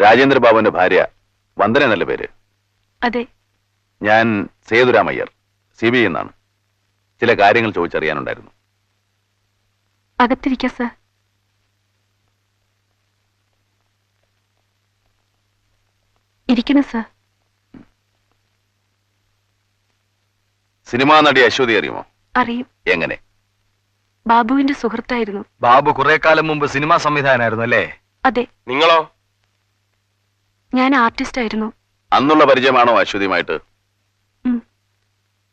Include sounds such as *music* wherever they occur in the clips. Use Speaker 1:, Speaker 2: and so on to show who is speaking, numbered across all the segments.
Speaker 1: രാജേന്ദ്രബാബുവിന്റെ ഭാര്യ വന്ദന എന്നല്ല പേര്?
Speaker 2: അതെ.
Speaker 1: ഞാൻ സേതുരാമയ്യർ സി ബി ഐ എന്നാണ്. ചില കാര്യങ്ങൾ ചോദിച്ചറിയാനുണ്ടായിരുന്നു.
Speaker 2: അകത്തിരിക്ക സർ. ഇരിക്കണം സർ.
Speaker 1: സിനിമാ നടി അശ്വതി അറിയുമോ?
Speaker 2: അറിയും.
Speaker 1: എങ്ങനെ?
Speaker 2: ബാബുവിന്റെ സുഹൃത്തായിരുന്നു.
Speaker 3: ബാബു കുറെ കാലം മുമ്പ് സിനിമാ സംവിധായകനായിരുന്നു അല്ലേ?
Speaker 2: അതെ.
Speaker 1: നിങ്ങളോ?
Speaker 2: ഞാൻ ആർട്ടിസ്റ്റ് ആയിരുന്നു.
Speaker 1: അന്നുള്ള പരിചയമാണോ അശ്വതിയുമായിട്ട്?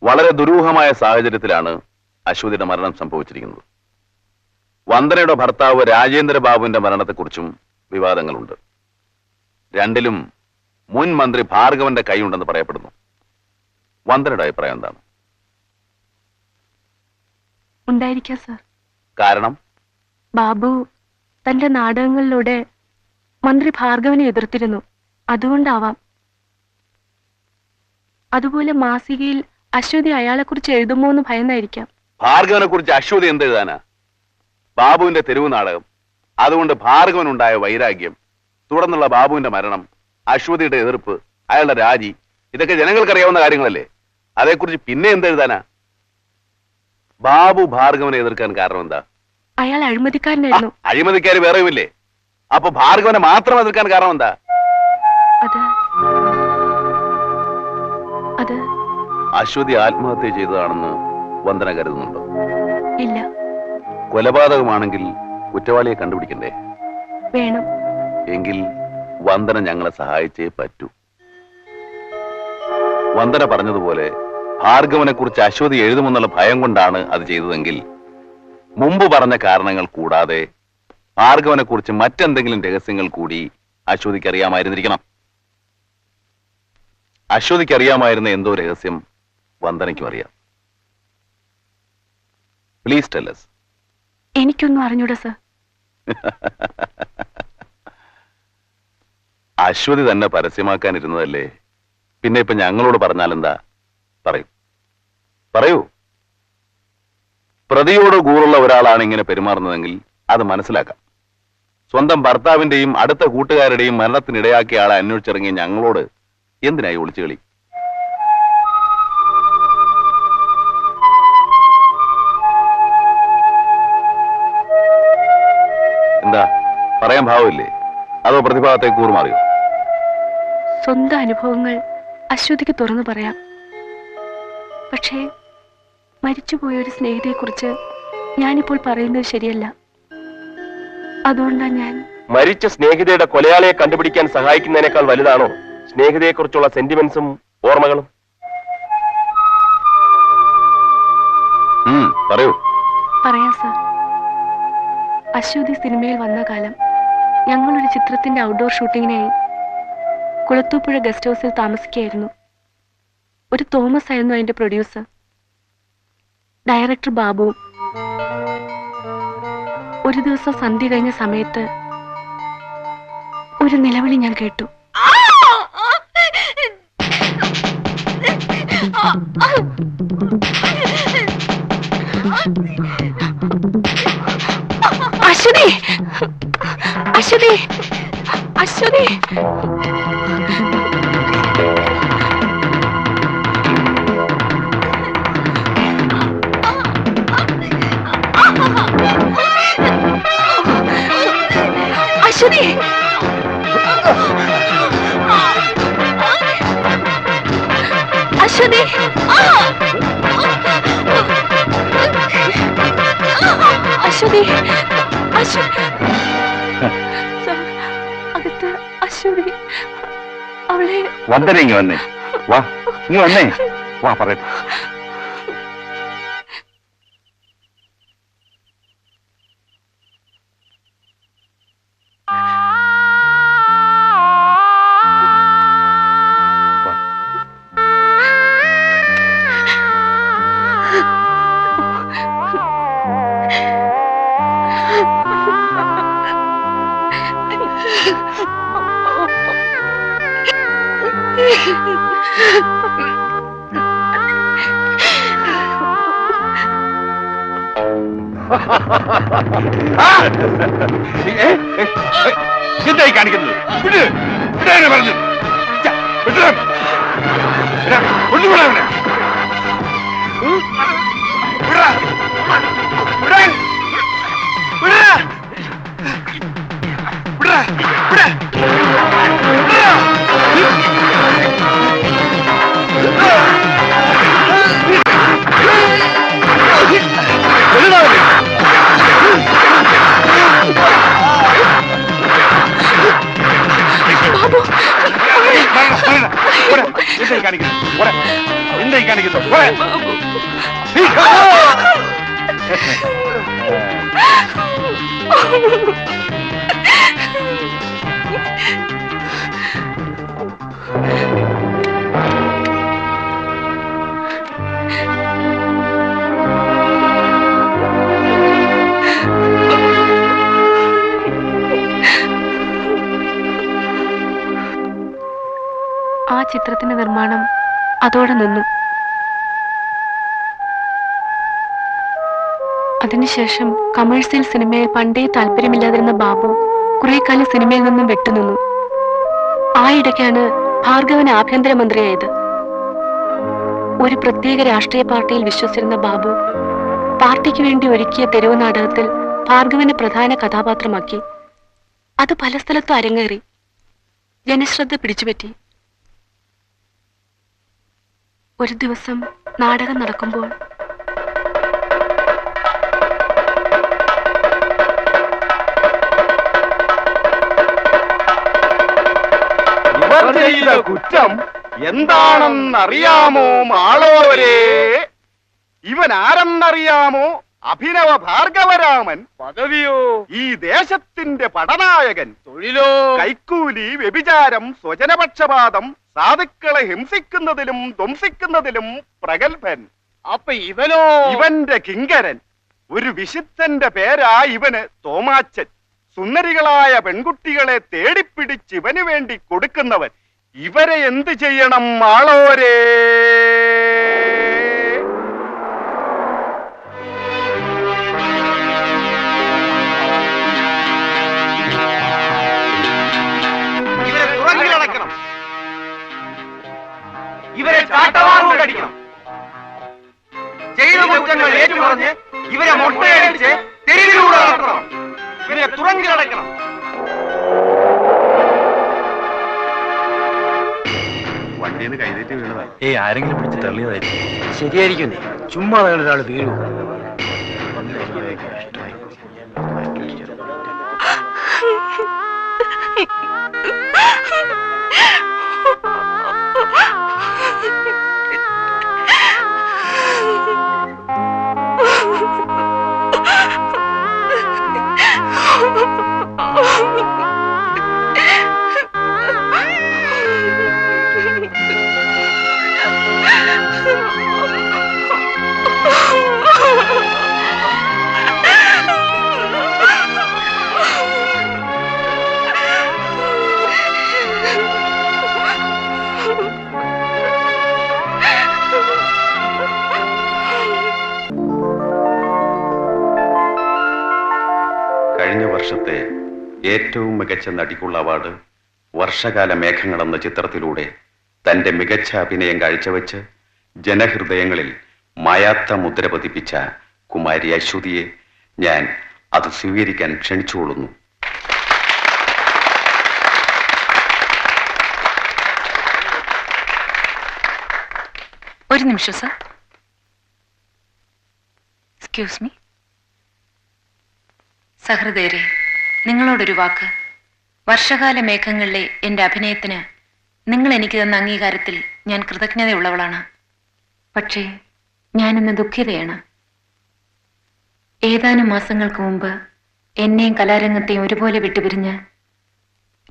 Speaker 1: വളരെ ദുരൂഹമായ സാഹചര്യത്തിലാണ് അശ്വതിയുടെ മരണം സംഭവിച്ചിരിക്കുന്നത്. വന്ദനയുടെ ഭർത്താവ് രാജേന്ദ്ര ബാബുവിന്റെ മരണത്തെക്കുറിച്ചും വിവാദങ്ങളുണ്ട്. രണ്ടിലും മുൻ മന്ത്രി ഭാർഗവന്റെ കൈയുണ്ടെന്ന് പറയപ്പെടുന്നു. വന്ദനയുടെ അഭിപ്രായം എന്താണ്?
Speaker 2: ഉണ്ടായിരിക്കാം സർ
Speaker 1: കാരണം?
Speaker 2: ബാബു തന്റെ നാടകങ്ങളിലൂടെ മന്ത്രി ഭാർഗവനെ എതിർത്തിരുന്നു. അതുകൊണ്ടാവാം. അതുപോലെ മാസികയിൽ അശ്വതി അയാളെ കുറിച്ച് എഴുതുമോ എന്ന് ഭയന്നായിരിക്കാം.
Speaker 1: ഭാർഗവനെ കുറിച്ച് അശ്വതി എന്ത് എഴുതാനാ? ബാബുവിന്റെ തെരുവ് നാടകം. അതുകൊണ്ട് ഭാർഗവനുണ്ടായ വൈരാഗ്യം തുടർന്നുള്ള ബാബുവിന്റെ മരണം അശ്വതിയുടെ എതിർപ്പ് അയാളുടെ രാജി ഇതൊക്കെ ജനങ്ങൾക്കറിയാവുന്ന കാര്യങ്ങളല്ലേ? അതേക്കുറിച്ച് പിന്നെ എന്ത് എഴുതാനാ? ബാബു ഭാർഗവനെ എതിർക്കാൻ കാരണം എന്താ?
Speaker 2: അയാൾ അഴിമതിക്കാരനായിരുന്നു.
Speaker 1: അഴിമതിക്കാർ വേറെയുമില്ലേ? അപ്പൊ ഭാർഗവനെ മാത്രം എതിർക്കാൻ കാരണം എന്താ?
Speaker 2: അത് അത്
Speaker 1: അശ്വതി ആത്മഹത്യ ചെയ്തതാണെന്ന് വന്ദന കരുതുന്നുണ്ടോ?
Speaker 2: ഇല്ല.
Speaker 1: കൊലപാതകമാണെങ്കിൽ കുറ്റവാളിയെ കണ്ടുപിടിക്കണ്ടേ?
Speaker 2: വേണം.
Speaker 1: എങ്കിൽ വന്ദന ഞങ്ങളെ സഹായിച്ചേ പറ്റൂ. വന്ദന പറഞ്ഞതുപോലെ ഭാർഗവനെ കുറിച്ച് അശ്വതി എഴുതുമെന്നുള്ള ഭയം കൊണ്ടാണ് അത് ചെയ്തതെങ്കിൽ മുമ്പ് പറഞ്ഞ കാരണങ്ങൾ കൂടാതെ ഭാർഗവനെ കുറിച്ച് മറ്റെന്തെങ്കിലും രഹസ്യങ്ങൾ കൂടി അശ്വതിക്ക് അറിയാമായിരുന്നിരിക്കണം അശ്വതിക്ക് അറിയാമായിരുന്ന എന്തോ രഹസ്യം വന്ദനയ്ക്കും അറിയാം. പ്ലീസ് ടെല്ലസ്
Speaker 2: എനിക്കൊന്നും അറിഞ്ഞൂടാ സർ. *laughs*
Speaker 1: അശ്വതി തന്നെ പരസ്യമാക്കാനിരുന്നതല്ലേ? പിന്നെ ഇപ്പൊ ഞങ്ങളോട് പറഞ്ഞാൽ എന്താ പറയൂ. പറയൂ. പ്രതിയോട് കൂറുള്ള ഒരാളാണ് ഇങ്ങനെ പെരുമാറുന്നതെങ്കിൽ അത് മനസ്സിലാക്കാം. സ്വന്തം ഭർത്താവിന്റെയും അടുത്ത കൂട്ടുകാരുടെയും മരണത്തിനിടയാക്കിയ ആളെ അന്വേഷിച്ചിറങ്ങിയ ഞങ്ങളോട് എന്തിനായി ഒളിച്ചു കളി? എന്താ? പറയാൻ ഭാവമില്ലേ? അതോ പ്രതിഭാഗത്തെ കൂറുമാറിയോ
Speaker 2: സ്വന്തം അനുഭവങ്ങൾ അശ്വതിക്ക് തുറന്നു പറയാം. പക്ഷേ മരിച്ചുപോയ ഒരു സ്നേഹിതയെക്കുറിച്ച് ഞാനിപ്പോൾ പറയുന്നത് ശരിയല്ല. അതുകൊണ്ടാണ് ഞാൻ
Speaker 4: മരിച്ച സ്നേഹിതയുടെ കൊലയാളിയെ കണ്ടുപിടിക്കാൻ സഹായിക്കുന്നതിനേക്കാൾ വലുതാണോ? സ്നേഹിതയെക്കുറിച്ചുള്ള സെന്റിമെന്റ്സും ഓർമ്മകളും.
Speaker 1: ഉം, പറയൂ.
Speaker 2: പറയാം സർ അശ്വതി സിനിമയിൽ വന്ന കാലം ഞങ്ങളൊരു ചിത്രത്തിന്റെ ഔട്ട്ഡോർ ഷൂട്ടിങ്ങിനായി കുളത്തൂപ്പുഴ ഗസ്റ്റ് ഹൗസിൽ താമസിക്കുകയായിരുന്നു. ഒരു തോമസ് ആയിരുന്നു അതിന്റെ പ്രൊഡ്യൂസർ ഡയറക്ടർ ബാബുവും. ഒരു ദിവസം സന്ധ്യ കഴിഞ്ഞ സമയത്ത് ഒരു നിലവിളി ഞാൻ കേട്ടു. അശ്വതി അശ്വതി അശ്വതി അശ്വതി അശ്വതി അശ്വതി അകത്ത് അശ്വതി അവളെ
Speaker 1: വന്നേ ഇങ്ങ് വന്നേ. വാ ഇങ്ങ് വന്നേ. വാ പറയട്ടെ
Speaker 5: ஒண்ணு காணிக்கிறேன். போட. இந்த காணிக்கிறோம் போட.
Speaker 2: சீக்கிரம் ചിത്രത്തിന്റെ നിർമ്മാണം അതോടെ നിന്നു. അതിനുശേഷം കമേഴ്സ്യൽ സിനിമയിൽ പണ്ടേ താല്പര്യമില്ലാതിരുന്ന ബാബു കുറെ കാലം സിനിമയിൽ നിന്നും വിട്ടുനിന്നു ആ ഇടയ്ക്കാണ് ഭാർഗവൻ ആഭ്യന്തരമന്ത്രിയായത് ഒരു പ്രത്യേക രാഷ്ട്രീയ പാർട്ടിയിൽ വിശ്വസിച്ചിരുന്ന ബാബു പാർട്ടിക്ക് വേണ്ടി ഒരുക്കിയ തെരുവ് നാടകത്തിൽ ഭാർഗവനെ പ്രധാന കഥാപാത്രമാക്കി. അത് പല സ്ഥലത്തും അരങ്ങേറി. ജനശ്രദ്ധ പിടിച്ചുപറ്റി. ഒരു ദിവസം നാടകം നടക്കുമ്പോൾ
Speaker 5: ചെയ്ത കുറ്റം എന്താണെന്നറിയാമോ മാളോവരെ? ഇവൻ ആരെന്നറിയാമോ? അഭിനവ ഭാർഗവരാമൻ പദവിയോ? ഈ ദേശത്തിന്റെ പടനായകൻ തൊഴിലോ? കൈക്കൂലി വ്യഭിചാരം സ്വജനപക്ഷപാതം സാധുക്കളെ ഹിംസിക്കുന്നതിലും ധ്വംസിക്കുന്നതിലും പ്രഗത്ഭൻ. അപ്പൊ ഇവനോ? ഇവന്റെ കിങ്കരൻ. ഒരു വിശുദ്ധന്റെ പേരാ ഇവന് തോമാച്ചൻ. സുന്ദരികളായ പെൺകുട്ടികളെ തേടിപ്പിടിച്ച് ഇവന് വേണ്ടി കൊടുക്കുന്നവൻ. ഇവരെ എന്ത് ചെയ്യണം ആളോരേ?
Speaker 6: ചെയ്ത കുറ്റങ്ങൾ ഏറ്റുപറഞ്ഞ് ഇവരെ മുട്ടയടിച്ച് തെരുവിലൂടെ നടത്തണം. ഇവരെ തുറങ്കിലടക്കണം
Speaker 5: വണ്ടിയിൽ നിന്ന് കൈതേറ്റ് വീണതാ.
Speaker 7: ഏയ് ആരെങ്കിലും പിടിച്ച് തള്ളിയതായിരിക്കും.
Speaker 6: ശരിയായിരിക്കും ചുമ്മാ ഒരാൾ വീഴൂ
Speaker 8: Oh, *laughs* ഏറ്റവും മികച്ച നടിക്കുള്ള അവാർഡ് വർഷകാല മേഘങ്ങൾ എന്ന ചിത്രത്തിലൂടെ തന്റെ മികച്ച അഭിനയം കാഴ്ചവെച്ച് ജനഹൃദയങ്ങളിൽ മായാത്ത മുദ്ര പതിപ്പിച്ച കുമാരി അശ്വതിയെ ഞാൻ അത് സ്വീകരിക്കാൻ ക്ഷണിച്ചുകൊള്ളുന്നു.
Speaker 9: ഒരു നിമിഷം സർ. എക്സ്ക്യൂസ് മീ സഹൃദയരെ നിങ്ങളോടൊരു വാക്ക്. വർഷകാല മേഘങ്ങളിലെ എന്റെ അഭിനയത്തിന് നിങ്ങൾ എനിക്ക് തന്ന അംഗീകാരത്തിൽ ഞാൻ കൃതജ്ഞതയുള്ളവളാണ്. പക്ഷേ ഞാനിന്ന് ദുഃഖിതയാണ്. ഏതാനും മാസങ്ങൾക്ക് മുമ്പ് എന്നെയും കലാരംഗത്തെയും ഒരുപോലെ വിട്ടുപിരിഞ്ഞ്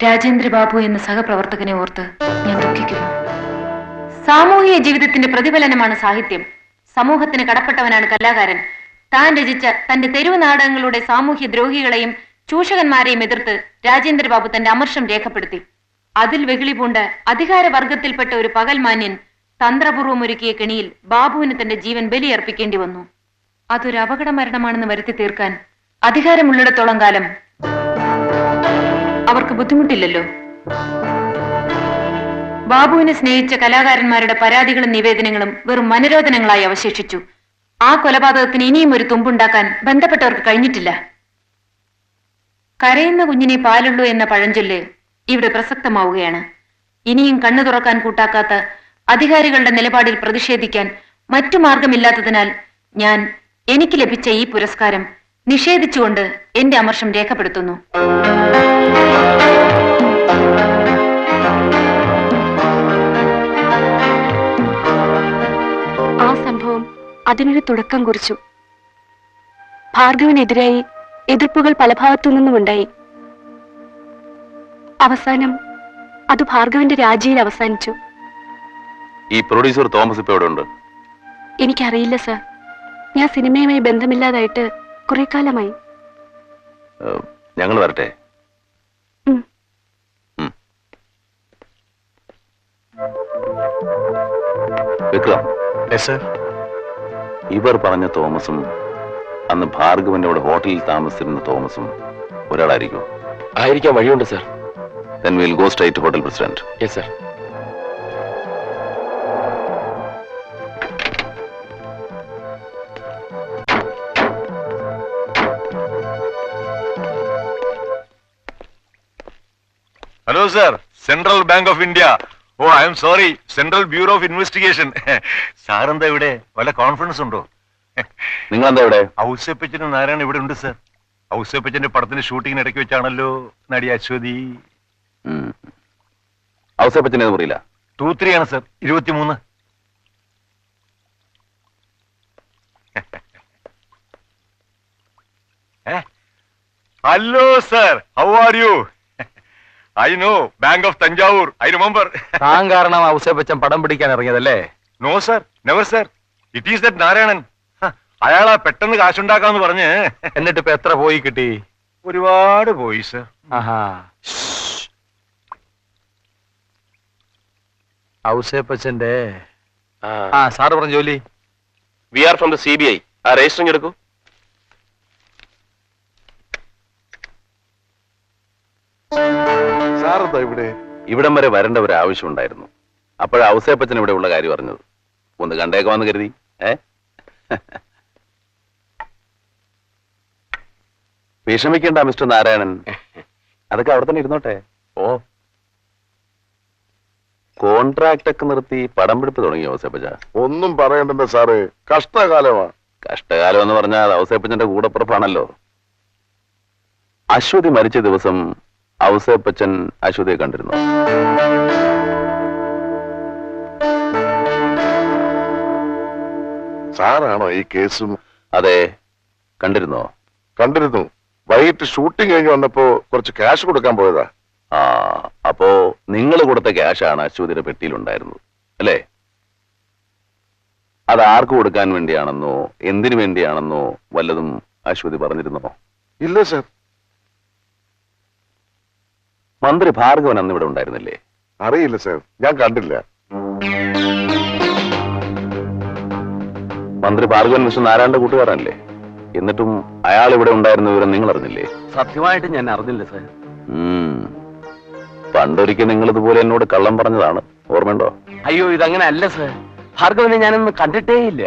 Speaker 9: രാജേന്ദ്ര ബാബു എന്ന സഹപ്രവർത്തകനെ ഓർത്ത് ഞാൻ ദുഃഖിക്കുന്നു. സാമൂഹിക ജീവിതത്തിന്റെ പ്രതിഫലനമാണ് സാഹിത്യം. സമൂഹത്തിന് കടപ്പെട്ടവനാണ് കലാകാരൻ. താൻ രചിച്ച തന്റെ തെരുവ് നാടകങ്ങളുടെ സാമൂഹ്യ ദ്രോഹികളെയും ചൂഷകന്മാരെയും എതിർത്ത് രാജേന്ദ്രബാബു തന്റെ അമർഷം രേഖപ്പെടുത്തി. അതിൽ വെകിളി പൂണ്ട് അധികാരവർഗത്തിൽപ്പെട്ട ഒരു പകൽമാന്യൻ തന്ത്രപൂർവം ഒരുക്കിയ കെണിയിൽ ബാബുവിന് തന്റെ ജീവൻ ബലിയർപ്പിക്കേണ്ടി വന്നു. അതൊരു അപകട മരണമാണെന്ന് വരുത്തി തീർക്കാൻ അധികാരമുള്ളിടത്തോളം കാലം അവർക്ക് ബുദ്ധിമുട്ടില്ലല്ലോ. ബാബുവിനെ സ്നേഹിച്ച കലാകാരന്മാരുടെ പരാതികളും നിവേദനങ്ങളും വെറും മനരോധനങ്ങളായി അവശേഷിച്ചു. ആ കൊലപാതകത്തിന് ഇനിയും ഒരു തുമ്പുണ്ടാക്കാൻ ബന്ധപ്പെട്ടവർക്ക് കഴിഞ്ഞിട്ടില്ല. കരയുന്ന കുഞ്ഞിനെ പാലുള്ളൂ എന്ന പഴഞ്ചൊല്ല് ഇവിടെ പ്രസക്തമാവുകയാണ്. ഇനിയും കണ്ണു തുറക്കാൻ കൂട്ടാക്കാത്ത അധികാരികളുടെ നിലപാടിൽ പ്രതിഷേധിക്കാൻ മറ്റു മാർഗമില്ലാത്തതിനാൽ ഞാൻ എനിക്ക് ലഭിച്ച ഈ പുരസ്കാരം നിഷേധിച്ചുകൊണ്ട് എന്റെ അമർഷം രേഖപ്പെടുത്തുന്നു.
Speaker 2: ആ സംഭവം അതിനൊരു തുടക്കം കുറിച്ചു. ഭാർഗവനെതിരായി എതിർപ്പുകൾ പല ഭാഗത്തു നിന്നും ഉണ്ടായി അവസാനം അത് ഭാർഗവന്റെ രാജിയിൽ അവസാനിച്ചു.
Speaker 1: ഈ പ്രൊഡ്യൂസർ തോമസ് ഇപ്പൊ എവിടെ ഉണ്ട്
Speaker 2: എനിക്കറിയില്ല സർ. ഞാൻ സിനിമയുമായി ബന്ധമില്ലാതായിട്ട് കുറെ കാലമായി.
Speaker 1: ഞങ്ങൾ വരട്ടെ. വിക്രം ഇവർ പറഞ്ഞ തോമസും അന്ന് ഭാർഗവന്റെ അവിടെ ഹോട്ടലിൽ താമസിച്ചിരുന്ന തോമസും ഒരാളായിരിക്കും.
Speaker 4: ആയിരിക്കാൻ വഴിയുണ്ട് then
Speaker 1: we'll go go straight hotel president
Speaker 4: yes sir.
Speaker 10: Hello sir central bank of India oh I am sorry central bureau of investigation sir എന്താ ഇവിടെ? വല്ല കോൺഫിഡൻസ് ഉണ്ടോ?
Speaker 1: നിങ്ങൾ എന്താ ഇവിടെ
Speaker 10: ഔസേപ്പച്ചനും നാരായണ ഇവിടെ ഉണ്ട് സർ. ഔസേപ്പച്ചന്റെ പടത്തിന്റെ ഷൂട്ടിങ്ങിന് ഇടയ്ക്ക് വെച്ചാണല്ലോ നടി അശ്വതി.
Speaker 1: ഔസേപ്പച്ചനെ മുറിയില്ല
Speaker 10: ടൂ ത്രീ ആണ് സർ. ഇരുപത്തിമൂന്ന്. Hello sir. How are you I know bank of Thanjavur I remember
Speaker 3: താൻ കാരണം ഔസേപ്പച്ചൻ പടം പിടിക്കാൻ ഇറങ്ങിയതല്ലേ?
Speaker 10: No sir never sir it is that Narayanan അയാളാ പെട്ടെന്ന് കാശുണ്ടാക്കാന്ന് പറഞ്ഞ്
Speaker 3: എന്നിട്ട് ഇപ്പൊ എത്ര പോയി കിട്ടി?
Speaker 10: ഒരുപാട് പോയി സർ.
Speaker 3: ആഹാ. ഔസേപ്പച്ചന്റെ ആ. സാറ് പറഞ്ഞ ജോലി.
Speaker 4: We are from the C B I. ആ രജിസ്റ്ററിംഗ് എടുക്കൂ.
Speaker 1: സാറെന്താ ഇവിടെ? ഇവിടം വരെ വരേണ്ട ഒരു ആവശ്യം ഉണ്ടായിരുന്നു. അപ്പോഴാ ഔസേപ്പച്ചൻ ഇവിടെ ഉള്ള കാര്യം അറിഞ്ഞത്. ഒന്ന് കണ്ടേക്കുവാന്ന് കരുതി. ഏ? വിഷമിക്കണ്ട മിസ്റ്റർ നാരായണൻ. അതൊക്കെ അവിടെ തന്നെ ഇരുന്നോട്ടെ. ഓ. കോൺട്രാക്ട് ഒക്കെ നിർത്തി പടം പിടിപ്പ് തുടങ്ങി ഔസേപ്പച്ച?
Speaker 7: ഒന്നും പറയണ്ടല്ലോ സാറ്. കഷ്ടകാലമാണ്.
Speaker 1: കഷ്ടകാലം എന്ന് പറഞ്ഞാൽ ഔസേപ്പച്ചന്റെ കൂടപ്പുറപ്പാണല്ലോ. അശ്വതി മരിച്ച ദിവസം ഔസേപ്പച്ചൻ അശ്വതിയെ കണ്ടിരുന്നു.
Speaker 7: സാറാണോ ഈ കേസും?
Speaker 1: അതെ കണ്ടിരുന്നോ?
Speaker 7: കണ്ടിരുന്നു. വൈകിട്ട് ഷൂട്ടിംഗ് കഴിഞ്ഞ് വന്നപ്പോ കുറച്ച് ക്യാഷ് കൊടുക്കാൻ പോയതാ.
Speaker 1: ആ അപ്പോ നിങ്ങൾ കൊടുത്ത ക്യാഷാണ് അശ്വതിയുടെ പെട്ടിയിലുണ്ടായിരുന്നത് അല്ലേ? അത് ആർക്ക് കൊടുക്കാൻ വേണ്ടിയാണെന്നോ എന്തിനു വേണ്ടിയാണെന്നോ വല്ലതും അശ്വതി പറഞ്ഞിരുന്നോ?
Speaker 7: ഇല്ല സർ
Speaker 1: മന്ത്രി ഭാർഗവൻ അന്ന് ഇവിടെ ഉണ്ടായിരുന്നില്ലേ?
Speaker 7: അറിയില്ല സർ ഞാൻ കണ്ടില്ല.
Speaker 1: മന്ത്രി ഭാർഗവൻ മിസ്റ്റർ നാരായണന്റെ കൂട്ടുകാരനല്ലേ? എന്നിട്ടും അയാൾ ഇവിടെ ഉണ്ടായിരുന്ന വിവരം നിങ്ങൾ അറിഞ്ഞില്ലേ?
Speaker 3: സത്യമായിട്ട് ഞാൻ അറിഞ്ഞില്ല സാർ.
Speaker 1: പണ്ടൊരിക്കൽ നിങ്ങൾ ഇതുപോലെ എന്നോട് കള്ളം പറഞ്ഞതാണ്. ഓർമ്മയുണ്ടോ?
Speaker 3: അയ്യോ ഇതങ്ങനെ അല്ല സാർ. ഭാർഗവനെ ഞാനൊന്നും കണ്ടിട്ടേ ഇല്ല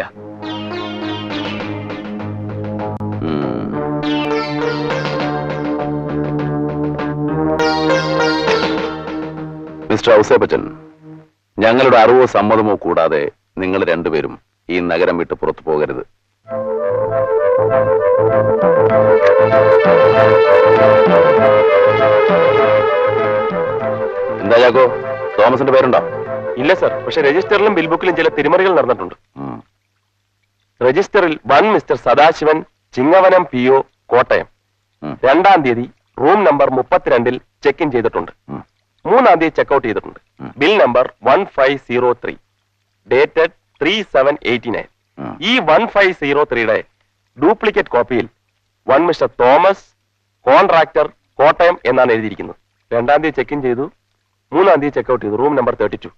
Speaker 1: മിസ്റ്റർ ഔസേപ്പച്ചൻ ഞങ്ങളുടെ അറിവോ സമ്മതമോ കൂടാതെ നിങ്ങൾ രണ്ടുപേരും ഈ നഗരം വിട്ട് പുറത്തു പോകരുത്. എന്താ ചാക്കോ തോമസിന്റെ പേരുണ്ടോ?
Speaker 4: ഇല്ല സർ പക്ഷെ രജിസ്റ്ററിലും ബിൽ ബുക്കിലും ചില തിരിമറികൾ നടന്നിട്ടുണ്ട്. രജിസ്റ്ററിൽ one mister Sadasivan Chingavanam P O Kottayam. രണ്ടാം തീയതി റൂം നമ്പർ മുപ്പത്തിരണ്ടിൽ ചെക്ക് ഇൻ ചെയ്തിട്ടുണ്ട്. മൂന്നാം തീയതി ചെക്ക്ഔട്ട് ചെയ്തിട്ടുണ്ട്. Bill number one five zero three dated three seven eighty nine. ഈ വൺ ഫൈവ് സീറോ ത്രീയുടെ duplicate കോപ്പിയിൽ one mister Thomas contractor Kottayam എന്നാണ് എഴുതിയിരിക്കുന്നത്. രണ്ടാം തീയതി ചെക്ക് ഇൻ ചെയ്തു. മൂന്നാം തീയതി ചെക്ക് ഔട്ട് ചെയ്തു. Room number thirty two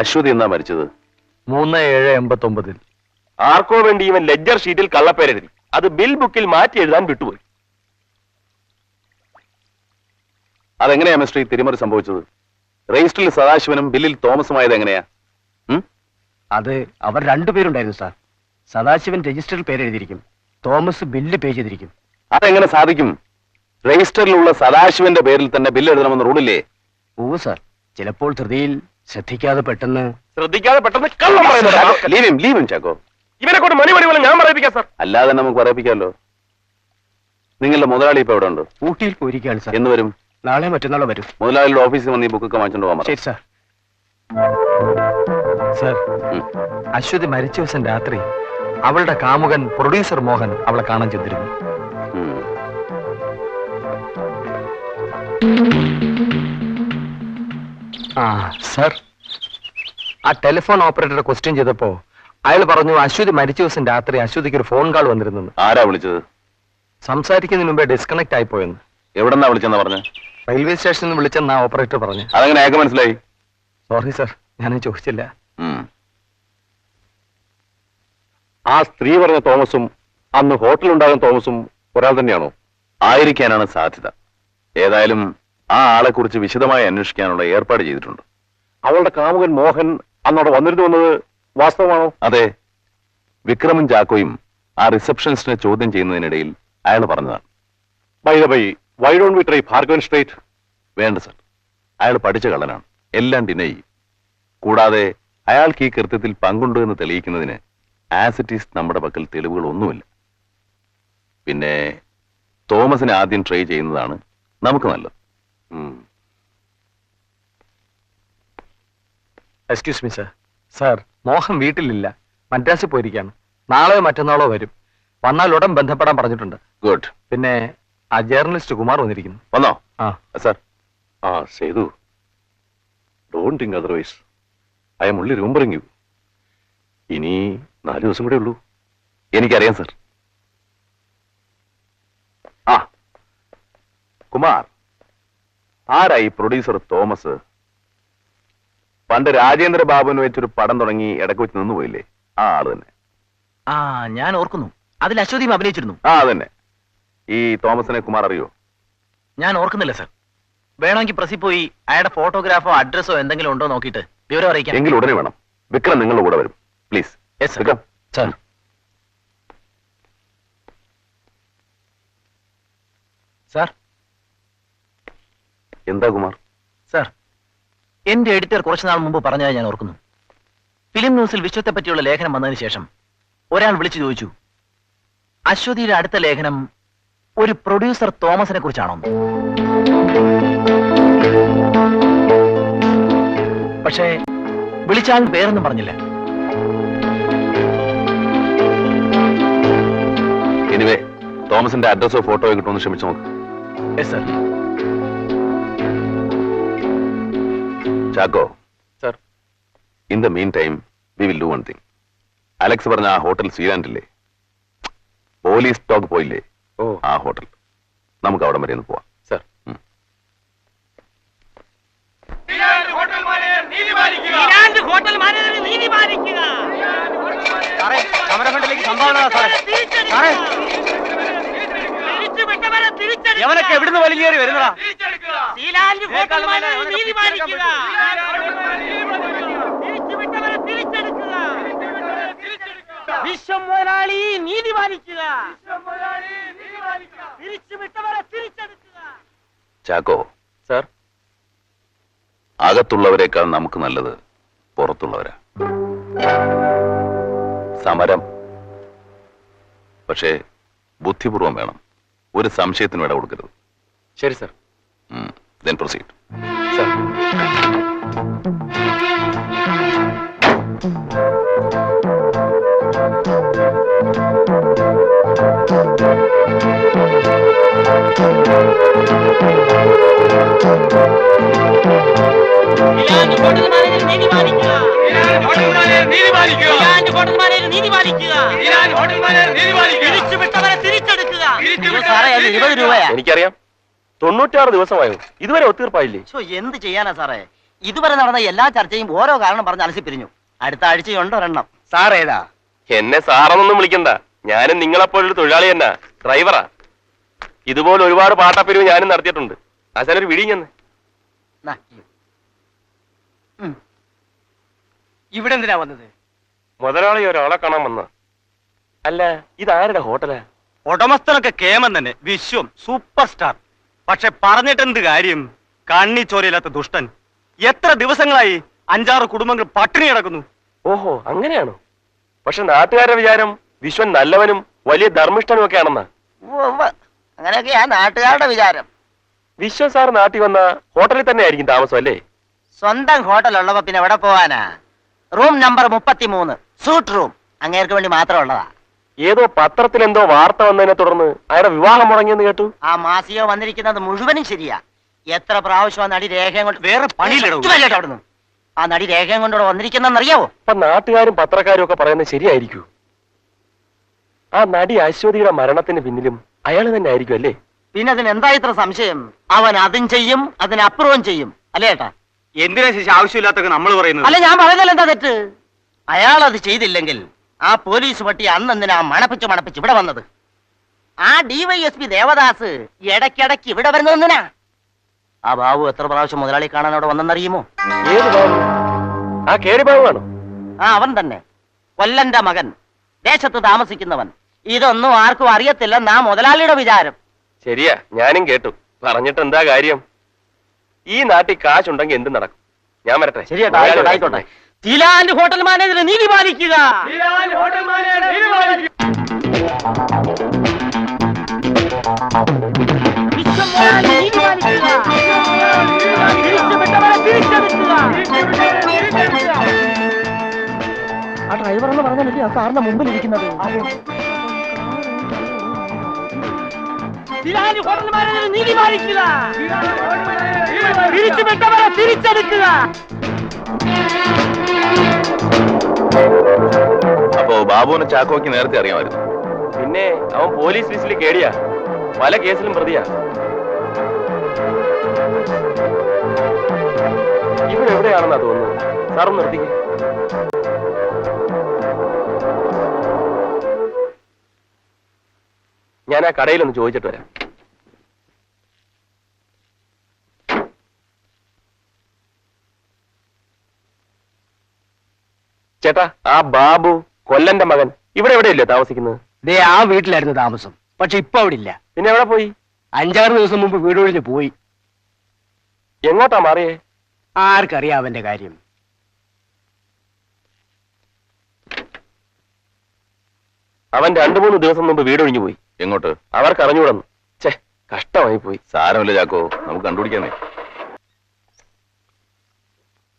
Speaker 1: Aswathy എന്നാ മരിച്ചത്?
Speaker 3: മൂന്ന് ഏഴ് എൺപത്തി ഒമ്പതിൽ
Speaker 4: ആർക്കോ വേണ്ടി ഇവൻ ലെജർ ഷീറ്റിൽ കള്ളപ്പേരെഴുതി. അത് ബിൽ ബുക്കിൽ മാറ്റി എഴുതാൻ വിട്ടുപോയി.
Speaker 1: അതെങ്ങനെയാ മിസ്റ്റർ ഈ തിരിമറി സംഭവിച്ചത്? രജിസ്റ്ററിൽ സദാശിവനും ബില്ലിൽ തോമസും ആയത് എങ്ങനെയാ?
Speaker 3: അത് അവർ രണ്ടുപേരുണ്ടായിരുന്നു സാർ സദാശിവൻ രജിസ്റ്ററിൽ പേരെഴുതിയിരിക്കും. തോമസ് ബില്ല് പേ ചെയ്തിരിക്കും.
Speaker 1: അതെങ്ങനെ സാധിക്കും? രജിസ്റ്ററിലുള്ള സദാശിവന്റെ പേരിൽ തന്നെ ബില്ല് എഴുതണമെന്ന് റൂളില്ലേ?
Speaker 3: ഓ സാർ ചിലപ്പോൾ ധൃതിയിൽ ശ്രദ്ധിക്കാതെ പെട്ടെന്ന്
Speaker 4: ശ്രദ്ധിക്കാതെ പെട്ടെന്ന് കള്ളം പറയുന്നത്
Speaker 1: ചാക്കോ.
Speaker 4: ഇവനെ കൊണ്ട് മണി മണി ഞാൻ പറയിപ്പിക്കാം സാർ
Speaker 1: അല്ലാതെ നമുക്ക് പറയിപ്പിക്കാമല്ലോ. നിങ്ങളുടെ മുതലാളി ഇപ്പൊ എവിടെ ഉണ്ട്
Speaker 3: ഊട്ടിയിൽ പോയിരിക്കുകയാണ് സാർ
Speaker 1: എന്ന് വരും?
Speaker 3: നാളെ മറ്റന്നാളോ വരും.
Speaker 1: മുതലാളിയുടെ ഓഫീസിൽ വന്ന് ഈ ബുക്കൊക്കെ വാങ്ങിച്ചോണ്ട് പോകാൻ
Speaker 3: ശരി സാർ. സാർ. അശ്വതി മരിച്ച ദിവസം രാത്രി അവളുടെ കാമുകൻ പ്രൊഡ്യൂസർ മോഹൻ അവളെ കാണാൻ ചെന്നിരുന്നു. ആ സാർ. ആ ടെലിഫോൺ ഓപ്പറേറ്ററെ ക്വസ്റ്റ്യൻ ചെയ്തപ്പോ അയാൾ പറഞ്ഞു അശ്വതി മരിച്ച ദിവസം രാത്രി അശ്വതിക്ക് ഒരു ഫോൺ കോൾ വന്നിരുന്നു
Speaker 1: ആരാ വിളിച്ചത്?
Speaker 3: സംസാരിക്കുന്നതിന് മുമ്പേ ഡിസ്കണക്ട് ആയി പോയെന്ന്.
Speaker 1: എവിടെന്നാ വിളിച്ചെന്നാ പറഞ്ഞ?
Speaker 3: റെയിൽവേ സ്റ്റേഷനിൽ നിന്ന് വിളിച്ചെന്ന് ആ ഓപ്പറേറ്റർ പറഞ്ഞു.
Speaker 1: അതങ്ങനെ അയാൾക്ക് മനസ്സിലായി?
Speaker 3: സോറി സർ ഞാൻ ചോദിച്ചില്ല.
Speaker 7: ആ സ്ത്രീ പറഞ്ഞ തോമസും അന്ന് ഹോട്ടലുണ്ടാകുന്ന തോമസും ഒരാൾ തന്നെയാണോ?
Speaker 1: ആയിരിക്കാനാണ് സാധ്യത. ഏതായാലും ആ ആളെ കുറിച്ച് വിശദമായി അന്വേഷിക്കാനുള്ള ഏർപ്പാട് ചെയ്തിട്ടുണ്ട്.
Speaker 7: അവളുടെ കാമുകൻ മോഹൻ അന്നവിടെ വന്നിരുന്നു വന്നത് വാസ്തവമാണോ?
Speaker 1: അതെ. വിക്രമും ചാക്കോയും ആ റിസപ്ഷനിസ്റ്റിനെ ചോദ്യം ചെയ്യുന്നതിനിടയിൽ അയാൾ പറഞ്ഞതാണ്.
Speaker 7: By the by why don't we try Bhargavan straight
Speaker 1: വേണ്ട സർ അയാൾ പഠിച്ച കള്ളനാണ്. എല്ലാം ഡിനൈ ചെയ്യും. കൂടാതെ അയാൾക്ക് ഈ കൃത്യത്തിൽ പങ്കുണ്ട് എന്ന് തെളിയിക്കുന്നതിന് ആസിറ്റീസ് നമ്മുടെ പക്കൽ തെളിവുകളൊന്നുമില്ല. പിന്നെ തോമസിനെ ആദ്യം ട്രൈ ചെയ്യുന്നതാണ് നമുക്ക് നല്ലത്.
Speaker 3: Excuse me sir sir Mohan വീട്ടിലില്ല. മദ്രാസിൽ പോയിരിക്കുകയാണ്. നാളെയോ മറ്റന്നാളോ വരും. വന്നാൽ ഉടൻ ബന്ധപ്പെടാൻ പറഞ്ഞിട്ടുണ്ട്.
Speaker 1: ഗുഡ്
Speaker 3: പിന്നെ ആ ജേർണലിസ്റ്റ് കുമാർ വന്നിരിക്കുന്നു.
Speaker 1: വന്നോ?
Speaker 3: ആ.
Speaker 1: സാർ.
Speaker 7: ആ Sethu. Don't think otherwise I am ഉള്ളി രൂപം യു ഇനി നാല് ദിവസം കൂടെ ഉള്ളൂ.
Speaker 1: എനിക്കറിയാം സാർ. ആ. കുമാർ ആരായി പ്രൊഡ്യൂസർ തോമസ്? പണ്ട് രാജേന്ദ്ര ബാബുവിന് വെച്ചൊരു പടം തുടങ്ങി ഇടയ്ക്ക് വെച്ച് നിന്നുപോയില്ലേ? ആ ആൾ തന്നെ.
Speaker 3: ആ ഞാൻ ഓർക്കുന്നു. അതിൽ അശ്വതിയും അഭിനയിച്ചിരുന്നു.
Speaker 1: ആ അതന്നെ ഈ തോമസിനെ കുമാർ അറിയോ?
Speaker 3: ഞാൻ ഓർക്കുന്നില്ല സർ. വേണമെങ്കിൽ പ്രസി പോയി അയാളുടെ ഫോട്ടോഗ്രാഫോ അഡ്രസ്സോ എന്തെങ്കിലും ഉണ്ടോ നോക്കിയിട്ട് വിവരം അറിയിക്കാം.
Speaker 1: എങ്കിൽ ഉടനെ വേണം. വിക്രം നിങ്ങളുടെ കൂടെ വരും. Please
Speaker 3: sir.
Speaker 1: Vikram.
Speaker 3: Sir sir
Speaker 1: എന്താ കുമാർ?
Speaker 3: സാർ എന്റെ എഡിറ്റർ കുറച്ചു നാൾ മുമ്പ് പറഞ്ഞതായി ഞാൻ ഓർക്കുന്നു. ഫിലിം ന്യൂസിൽ വിശ്വത്തെ പറ്റിയുള്ള ലേഖനം വന്നതിന് ശേഷം ഒരാൾ വിളിച്ചു ചോദിച്ചു അശ്വതിയുടെ അടുത്ത ലേഖനം ഒരു പ്രൊഡ്യൂസർ തോമസിനെ കുറിച്ചാണോ? പക്ഷേ വിളിച്ചാൽ പേരൊന്നും പറഞ്ഞില്ല.
Speaker 1: എനിവേ തോമസിന്റെ അഡ്രസ്സോ ഫോട്ടോയോ കിട്ടുമെന്ന് ക്ഷമിച്ചു നോക്ക്.
Speaker 3: Yes sir
Speaker 1: Chacko.
Speaker 3: Sir
Speaker 1: in the meantime we will do one thing Alex പറഞ്ഞ ആ ഹോട്ടൽ സ്വീലാൻഡില്ലേ പോലീസ് ടോക്ക് പോയില്ലേ? ആ ഹോട്ടൽ. നമുക്ക് അവിടെ വരെ ഒന്ന് പോവാം.
Speaker 7: സർ.
Speaker 11: എവനൊക്കെ എവിടുന്ന് വലിയേറി വരുന്നതാ?
Speaker 12: വിശ്വം മുതലാളി നീതി പാലിക്കുക.
Speaker 1: ചാക്കോ.
Speaker 4: സർ.
Speaker 1: അകത്തുള്ളവരെക്കാൾ നമുക്ക് നല്ലത് പുറത്തുള്ളവരാ. സമരം. പക്ഷേ ബുദ്ധിപൂർവം വേണം. ഒരു സംശയത്തിന് ഇട കൊടുക്കരുത്.
Speaker 4: ശരി സർ.
Speaker 1: Then proceed
Speaker 4: sir. എനിക്കറിയാം. തൊണ്ണൂറ്റാറ് ദിവസമായോ? ഇതുവരെ ഒത്തീർപ്പായില്ലേ?
Speaker 3: എന്ത് ചെയ്യാനാ സാറേ? ഇതുവരെ നടന്ന എല്ലാ ചർച്ചയും ഓരോ കാരണം പറഞ്ഞ് അലസിപ്പിരിഞ്ഞു അടുത്ത ആഴ്ചയുണ്ട് ഒരെണ്ണം.
Speaker 4: സാറേതാ? ഏതാ എന്നെ സാറെന്നൊന്നും വിളിക്കണ്ട. ഞാനും നിങ്ങളെപ്പോലൊരു തൊഴിലാളി തന്നെ. ഡ്രൈവറാ. ഇതുപോലെ ഒരുപാട് പാട്ടപ്പിരിവ് ഞാനും നടത്തിയിട്ടുണ്ട്. ഒരു വിടിഞ്ഞെന്ന്
Speaker 12: ഇവിടെ എന്തിനാ വന്നത്?
Speaker 4: മുതലാളി ഒരാളെ കാണാൻ വന്ന അല്ല ഇതാരുടെ ഹോട്ടലാ?
Speaker 11: ഉടമസ്ഥനൊക്കെ കേമൻ തന്നെ. വിശ്വം സൂപ്പർ സ്റ്റാർ പക്ഷെ പറഞ്ഞിട്ടെന്ത് കാര്യം? കണ്ണി ചോരയില്ലാത്ത ദുഷ്ടൻ. എത്ര ദിവസങ്ങളായി അഞ്ചാറ് കുടുംബങ്ങൾ പട്ടിണി കിടക്കുന്നു.
Speaker 4: ഓഹോ അങ്ങനെയാണോ? പക്ഷെ നാട്ടുകാരുടെ വിചാരം വിശ്വൻ നല്ലവനും വലിയ ധർമ്മിഷ്ഠനും ഒക്കെ ആണെന്നാ
Speaker 12: അങ്ങനെയൊക്കെയാ നാട്ടുകാരുടെ വിചാരം.
Speaker 4: വിശ്വം സാർ നാട്ടിൽ വന്ന ഹോട്ടലിൽ തന്നെ ആയിരിക്കും താമസം അല്ലേ?
Speaker 12: സ്വന്തം ഹോട്ടൽ ഉള്ളപ്പോ പിന്നെ എവിടെ പോവാനാ? റൂം നമ്പർ മുപ്പത്തിമൂന്ന് സൂട്ട് റൂം. അങ്ങേർക്ക് വേണ്ടി മാത്രം ഉള്ളതാ.
Speaker 4: ഏതോ പത്രത്തിൽ എന്തോ വാർത്ത വന്നതിനെ തുടർന്ന് അയാളുടെ വിവാഹം മുടങ്ങിയെന്ന് കേട്ടു.
Speaker 12: ആ മാസിക വന്നിരിക്കുന്നത് മുഴുവനും ശരിയാ. എത്ര പ്രാവശ്യം ആ നടി രേഖയും കൊണ്ട്
Speaker 11: വേറെ പണിയില്ലടോ.
Speaker 12: അവിടുന്ന്. ആ നടി രേഖയും കൊണ്ടിവിടെ വന്നിരിക്കുന്നറിയാവോ
Speaker 4: അപ്പൊ നാട്ടുകാരും പത്രക്കാരും ഒക്കെ പറയുന്നത് ശരിയായിരിക്കൂ. ആ നടി അശ്വതിയുടെ മരണത്തിന് പിന്നിലും അയാൾ തന്നെ ആയിരിക്കും അല്ലേ?
Speaker 12: പിന്നെ അതിന് എന്താ ഇത്ര സംശയം? അവൻ അതും ചെയ്യും അതിന് അപ്രൂവം ചെയ്യും. അല്ലേ ഏട്ടാ?
Speaker 11: എന്തിനാ ശേഷി ആവശ്യമില്ലാത്തൊക്കെ നമ്മൾ പറയുന്നത്?
Speaker 12: അല്ല ഞാൻ പറയുന്നതിൽ എന്താ തെറ്റ്? അയാൾ അത് ചെയ്തില്ലെങ്കിൽ ആ പോലീസ് പട്ടി അന്നെന്തിനാ മണപ്പിച്ച് മണപ്പിച്ച് ഇവിടെ വന്നത്? ആ ഡിവൈഎസ്പി ദേവദാസ് ഇടയ്ക്കിടയ്ക്ക് ഇവിടെ വരുന്നത് എന്തിനാ? ആ ബാബു എത്ര പ്രാവശ്യം മുതലാളി കാണാൻ അവിടെ വന്നെന്നറിയുമോ?
Speaker 4: ഏത് ബാബു? ആ കേരി ബാബുവാണോ?
Speaker 12: ആ അവൻ തന്നെ. കൊല്ലന്റെ മകൻ. ദേശത്ത് താമസിക്കുന്നവൻ. ഇതൊന്നും ആർക്കും അറിയത്തില്ല നാ മുതലാളിയുടെ വിചാരം.
Speaker 4: ശരിയാ ഞാനും കേട്ടു. പറഞ്ഞിട്ട് എന്താ കാര്യം? ഈ നാട്ടിൽ കാശുണ്ടെങ്കിൽ എന്ത് നടക്കും. ഞാൻ വരട്ടെ.
Speaker 12: ശരിയേട്ടാ ആയിക്കോട്ടെ ആയിക്കോട്ടെ. തിലാൻഡ് ഹോട്ടൽ മാനേജർ നീതി പാലിക്കുക ആ ഡ്രൈവർ എന്ന് പറഞ്ഞല്ലേ ആ സാറിന്റെ മുമ്പിൽ ഇരിക്കുന്നത്? നീതി പാലിക്കുക. തിരിച്ചുവിട്ടവരെ തിരിച്ചെടുക്കുക.
Speaker 1: അപ്പോ ബാബുവിനെ ചാക്കോക്ക് നേരത്തെ അറിയാമായിരുന്നു.
Speaker 4: പിന്നെ അവൻ പോലീസ് ലിസ്റ്റിൽ കേടിയാ. പല കേസിലും പ്രതിയാ. ഇവൻ എവിടെയാണെന്നാ തോന്നുന്നത്? സാറും നിർത്തിക്ക്. ഞാൻ ആ കടയിലൊന്ന് ചോദിച്ചിട്ട് വരാം. ചേട്ടാ ആ ബാബു കൊല്ലന്റെ മകൻ ഇവിടെ എവിടെയല്ലേ താമസിക്കുന്നത്?
Speaker 11: ദേ ആ വീട്ടിലായിരുന്നു താമസം. പക്ഷെ ഇപ്പൊ അവിടെ ഇല്ല
Speaker 4: പിന്നെ എവിടെ പോയി?
Speaker 11: അഞ്ചാറ് ദിവസം മുമ്പ് വീട് ഒഴിഞ്ഞ് പോയി.
Speaker 4: എങ്ങോട്ടാ മാറിയേ?
Speaker 11: ആർക്കറിയാം അവന്റെ കാര്യം.
Speaker 4: അവൻ രണ്ടു മൂന്ന് ദിവസം മുമ്പ് വീടൊഴിഞ്ഞു പോയി.
Speaker 1: എങ്ങോട്ട്?
Speaker 4: അവർ അറിഞ്ഞുകൂടന്നു ഛേ കഷ്ടമായി പോയി
Speaker 1: സാരമില്ല ചാക്കോ നമുക്ക് കണ്ടുപിടിക്കാനേ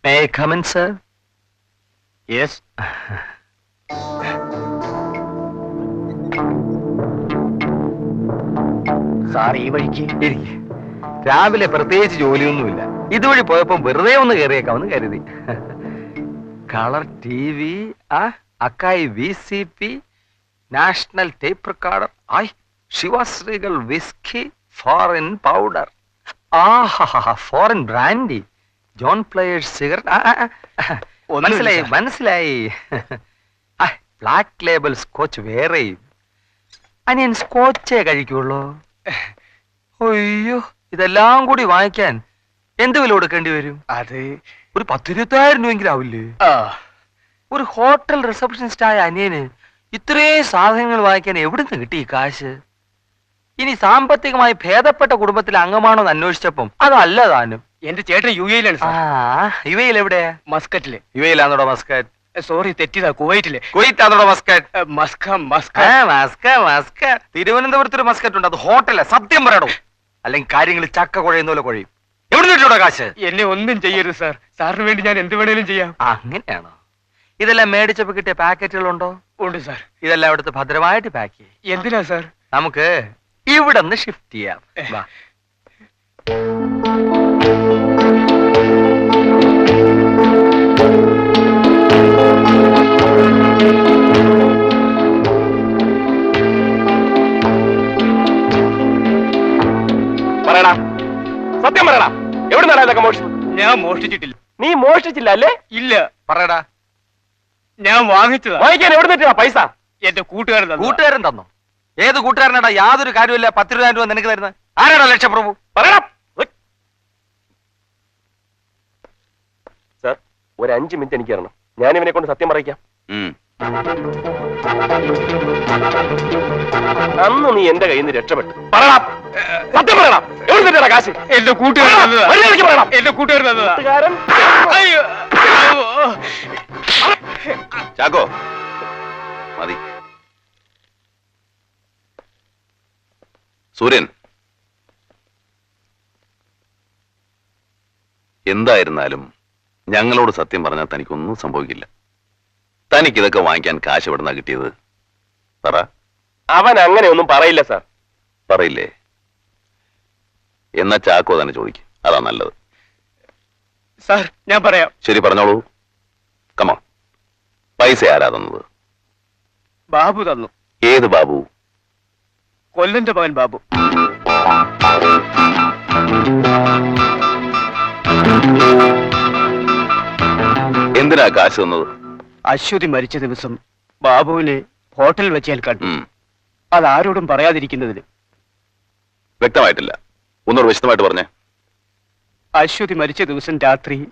Speaker 3: May I come in, sir?
Speaker 11: Yes. Sir ഈ വഴിക്ക്.
Speaker 3: ഇരിക്ക്. രാവിലെ പ്രത്യേകിച്ച് ജോലിയൊന്നുമില്ല. ഇതുവഴി പോയപ്പോ വെറുതെ ഒന്ന് കയറിയേക്കാമെന്ന് കരുതി. കളർ ടി വി ആ Akai V C P National tape recorder I ശിവശ്രീകൾ വിസ്കി ഫോറിൻ പൗഡർ. ആ foreign brandy. John Players cigarette മനസ്സിലായി മനസ്സിലായി. ബ്ലാക്ക് ലേബൽ സ്കോച്ച് വേറെ അനിയൻ സ്കോച്ചേ കഴിക്കുള്ളൂ. അയ്യോ ഇതെല്ലാം കൂടി വാങ്ങിക്കാൻ എന്ത് വില കൊടുക്കേണ്ടി വരും?
Speaker 11: അത്
Speaker 3: ഒരു പത്തിരുപത്തായിരം രൂപയെങ്കിലും ആവില്ലേ? ഒരു ഹോട്ടൽ റിസപ്ഷനിസ്റ്റ് ആയ അനിയന് ഇത്രയും സാധനങ്ങൾ വാങ്ങിക്കാൻ എവിടുന്ന് കിട്ടി ഈ കാശ്? ഇനി സാമ്പത്തികമായി ഭേദപ്പെട്ട കുടുംബത്തിലെ അംഗമാണോ എന്ന് അന്വേഷിച്ചപ്പം അതല്ല താനും.
Speaker 11: എന്റെ ചേട്ടൻ യു എയിലാണ്
Speaker 3: ആ
Speaker 11: എയിൽ
Speaker 3: എവിടെ? മസ്കറ്റിൽ.
Speaker 11: യു
Speaker 3: ഇവയിലാന്നോടോ മസ്കറ്റ്?
Speaker 11: സോറി തെറ്റിതാ കുവൈറ്റിൽ.
Speaker 3: കുവൈറ്റ് ആന്നോടോ മസ്കറ്റ്
Speaker 11: മസ്ക മസ്ക.
Speaker 3: മസ്ക മസ്ക. തിരുവനന്തപുരത്ത് ഒരു മസ്കറ്റ് ഉണ്ട് അത് ഹോട്ടല സത്യം പറയണോ അല്ലെങ്കിൽ കാര്യങ്ങൾ ചക്ക കുഴയുന്ന പോലെ കുഴയും. എവിടെ കാശ്?
Speaker 11: എന്നെ ഒന്നും ചെയ്യരുത് സാർ. സാറിന് വേണ്ടി ഞാൻ എന്ത് വേണേലും ചെയ്യാം.
Speaker 3: അങ്ങനെയാണോ? ഇതെല്ലാം മേടിച്ചപ്പോ കിട്ടിയ പാക്കറ്റുകളുണ്ടോ?
Speaker 11: ഉണ്ട് സാർ.
Speaker 3: ഇതെല്ലാം അവിടുത്തെ ഭദ്രമായിട്ട് പാക്ക് ചെയ്യും.
Speaker 11: എന്തിനാ സാർ?
Speaker 3: നമുക്ക് ഇവിടെ നിന്ന് ഷിഫ്റ്റ് ചെയ്യാം വാ.
Speaker 4: പറയടാ. സത്യം പറയടാ. എവിടെ നിന്നാണ് ഇതൊക്കെ മോഷിച്ചത്
Speaker 11: ഞാൻ മോഷ്ടിച്ചിട്ടില്ല.
Speaker 4: നീ മോഷ്ടിച്ചില്ല അല്ലേ?
Speaker 11: ഇല്ല.
Speaker 3: പറയടാ.
Speaker 11: ഞാൻ വാങ്ങിച്ചതാ.
Speaker 4: വാങ്ങിക്കാൻ എവിടെ നിന്നിട്ടാ പൈസ?
Speaker 11: എന്റെ കൂട്ടുകാരൻ തന്നതാ.
Speaker 3: കൂട്ടുകാരൻ തന്നോ? ഏത് കൂട്ടുകാരനാടാ യാതൊരു കാര്യമില്ല പത്ത് രൂപ രൂപ നിനക്ക് തരുന്നത്? ആരാടാ ലക്ഷപ്രഭു പറയണം
Speaker 4: സാർ ഒരു അഞ്ച് മിനിറ്റ് എനിക്ക് തരണം. ഞാൻ ഇവനെ കൊണ്ട് സത്യം പറയിക്കാം. അന്ന് നീ എന്റെ കയ്യിൽ നിന്ന് രക്ഷപ്പെട്ടു. പറയണം സത്യം പറയണം എവിടെ കാശ്?
Speaker 11: എന്റെ കൂട്ടുകാരൻ തന്നതാ.
Speaker 4: മര്യാദയ്ക്ക് പറയണം.
Speaker 11: എന്റെ കൂട്ടുകാരൻ തന്നതാ.
Speaker 4: കൂട്ടുകാരൻ
Speaker 11: അയ്യോ.
Speaker 1: ചാക്കോ. മതി. സൂര്യൻ. എന്തായിരുന്നാലും ഞങ്ങളോട് സത്യം പറഞ്ഞാൽ തനിക്കൊന്നും സംഭവിക്കില്ല. തനിക്ക് ഇതൊക്കെ വാങ്ങിക്കാൻ കാശ് എവിടുന്നാ കിട്ടിയത്? പറ.
Speaker 4: അവൻ അങ്ങനെയൊന്നും പറയില്ല സാർ.
Speaker 1: പറയില്ലേ? എന്നാ ചാക്കോ തന്നെ ചോദിക്കും. അതാ നല്ലത്.
Speaker 11: സാർ ഞാൻ പറയാം.
Speaker 1: ശരി പറഞ്ഞോളൂ. കമോ പൈസ ആരാ തന്നത്?
Speaker 11: ബാബു തന്നു.
Speaker 1: ഏത് ബാബു?
Speaker 11: കൊല്ലന്റെ മകൻ ബാബു.
Speaker 1: എന്തിനാ കാശ് തന്നത്?
Speaker 11: അശ്വതി മരിച്ച ദിവസം ബാബുവിനെ ഹോട്ടലിൽ വെച്ച് ഞാൻ കണ്ടു.
Speaker 1: ഉം,
Speaker 11: അത് ആരോടും പറയാതിരിക്കുന്നതിന്.
Speaker 1: വ്യക്തമായിട്ടില്ല. ഒന്നുകൂടെ വിശദമായിട്ട് പറഞ്ഞേ.
Speaker 11: അശ്വതി മരിച്ച ദിവസം രാത്രി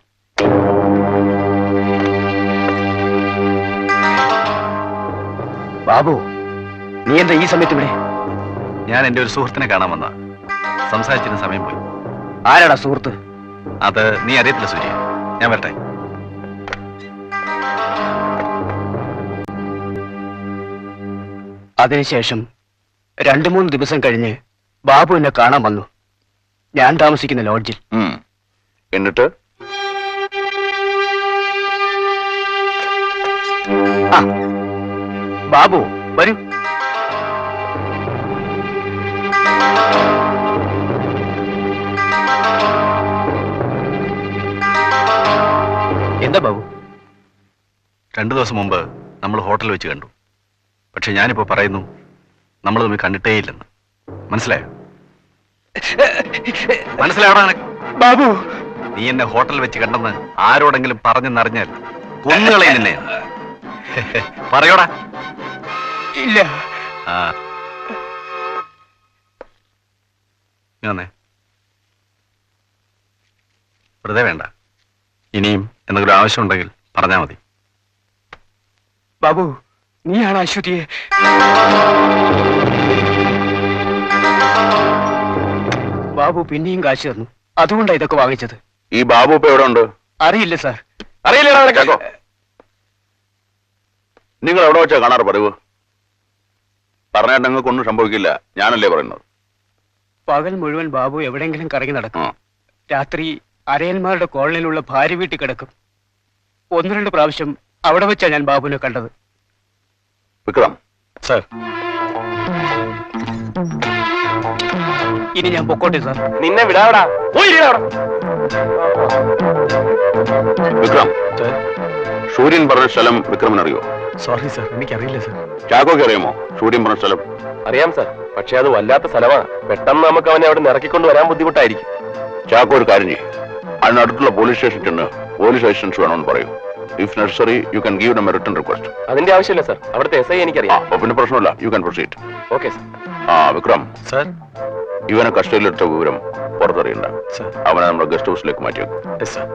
Speaker 11: ബാബു നീ എന്താ ഈ സമയത്ത് ഇവിടെ?
Speaker 3: ഞാൻ എന്റെ ഒരു സുഹൃത്തിനെ കാണാൻ വന്ന. സംസാരിച്ചിരുന്ന സമയം പോയി.
Speaker 11: ആരാടാ സുഹൃത്ത്?
Speaker 3: അത് നീ അറിയത്തില്ല സൂര്യ ഞാൻ വരട്ടെ.
Speaker 11: അതിനുശേഷം രണ്ടു മൂന്ന് ദിവസം കഴിഞ്ഞ് ബാബു എന്നെ കാണാൻ വന്നു. ഞാൻ താമസിക്കുന്ന ലോഡ്ജിൽ.
Speaker 1: എന്നിട്ട്?
Speaker 11: ആ ബാബു വരൂ. എന്താ ബാബു?
Speaker 3: രണ്ടു ദിവസം മുമ്പ് നമ്മൾ ഹോട്ടലിൽ വെച്ച് കണ്ടു. പക്ഷെ ഞാനിപ്പോ പറയുന്നു നമ്മൾ തമ്മിൽ കണ്ടിട്ടേയില്ലെന്ന്. മനസ്സിലായോ? മനസ്സിലാവണ
Speaker 11: ബാബു.
Speaker 3: നീ എന്നെ ഹോട്ടലിൽ വെച്ച് കണ്ടെന്ന് ആരോടെങ്കിലും പറഞ്ഞെന്നറിഞ്ഞാൽ കൊന്നുകളെ നിന്നെ. പറയോടാ.
Speaker 11: ഇല്ല.
Speaker 3: ആ. നീ വന്നേ. വെറുതെ വേണ്ട. ഇനിയും എന്തെങ്കിലും ആവശ്യമുണ്ടെങ്കിൽ പറഞ്ഞാ മതി.
Speaker 11: ബാബു നീയാണ് അശ്വതിയെ? ബാബു പിന്നെയും കാശ് തന്നു. അതുകൊണ്ടാണ് ഇതൊക്കെ വാങ്ങിച്ചത്.
Speaker 1: ഈ ബാബു ഇപ്പൊ എവിടെ ഉണ്ട്
Speaker 11: അറിയില്ല സാർ.
Speaker 1: അറിയില്ലടാ ചാക്കോ നിങ്ങൾ എവിടെ വെച്ചാ കാണാറ് പതിവ്? പറഞ്ഞാൽ നിങ്ങൾക്കൊന്നും സംഭവിക്കില്ല. ഞാനല്ലേ പറയുന്നത്.
Speaker 11: പകൽ മുഴുവൻ ബാബു എവിടെയെങ്കിലും കറങ്ങി നടക്കും. രാത്രി അരയന്മാരുടെ കോളനിയിലുള്ള ഭാര്യ വീട്ടിൽ കിടക്കും. ഒന്ന് രണ്ട് പ്രാവശ്യം അവിടെ വെച്ചാ ഞാൻ ബാബുവിനെ കണ്ടത്.
Speaker 1: വിക്രം.
Speaker 3: സർ.
Speaker 11: ഇനി ഞാൻ പൊക്കോട്ടെ സാർ.
Speaker 4: നിന്നെ വിടാവടാ.
Speaker 1: വിക്രം. സൂര്യൻ പറഞ്ഞ സ്ഥലം വിക്രമിന് അറിയോ
Speaker 3: സോറി സർ എനിക്കറിയില്ല സർ
Speaker 1: ചാക്കോക്ക് അറിയാമോ? ഷൂട്ടിംഗ് പറഞ്ഞ സ്ഥലം.
Speaker 4: അറിയാം സർ പക്ഷെ അത് വല്ലാത്ത സ്ഥലമാണ്. പെട്ടെന്ന് നമുക്ക് അവനെ അവിടെ ഇറക്കിക്കൊണ്ട് വരാൻ ബുദ്ധിമുട്ടായിരിക്കും.
Speaker 1: ചാക്കോ ഒരു കാര്യം ചെയ്യും. അതിനടുത്തുള്ള പോലീസ് സ്റ്റേഷൻ ചെന്ന് പോലീസ് അസിസ്റ്റൻസ് വേണമെന്ന് പറയൂ. If necessary you can give a return request
Speaker 4: അതിന്റെ ആവശ്യമില്ല സർ അവിടുത്തെ എസ് ഐ എനിക്കറിയാം.
Speaker 1: പിന്നെ പ്രശ്നമില്ല. You can proceed
Speaker 4: okay sir
Speaker 1: ആ വിക്രം.
Speaker 3: സർ
Speaker 1: ഇവനെ കസ്റ്റഡിയിലെടുത്ത വിവരം പുറത്തറിയണ്ട.
Speaker 3: സർ
Speaker 1: അവനെ നമ്മുടെ ഗസ്റ്റ് ഹൗസിലേക്ക് മാറ്റി വെക്കും
Speaker 3: സർ